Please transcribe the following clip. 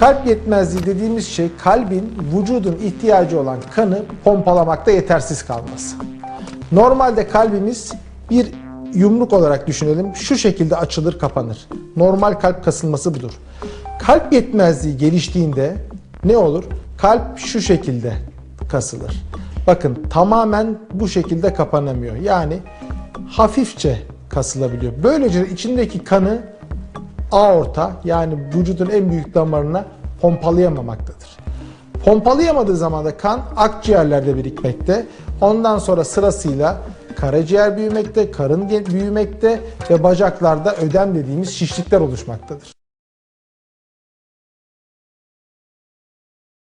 Kalp yetmezliği dediğimiz şey kalbin vücudun ihtiyacı olan kanı pompalamakta yetersiz kalması. Normalde kalbimiz bir yumruk olarak düşünelim. Şu şekilde açılır kapanır. Normal kalp kasılması budur. Kalp yetmezliği geliştiğinde ne olur? Kalp şu şekilde kasılır. Bakın tamamen bu şekilde kapanamıyor. Yani hafifçe kasılabiliyor. Böylece içindeki kanı aorta yani vücudun en büyük damarına pompalayamamaktadır. Pompalayamadığı zaman da kan akciğerlerde birikmekte. Ondan sonra sırasıyla karaciğer büyümekte, karın büyümekte ve bacaklarda ödem dediğimiz şişlikler oluşmaktadır.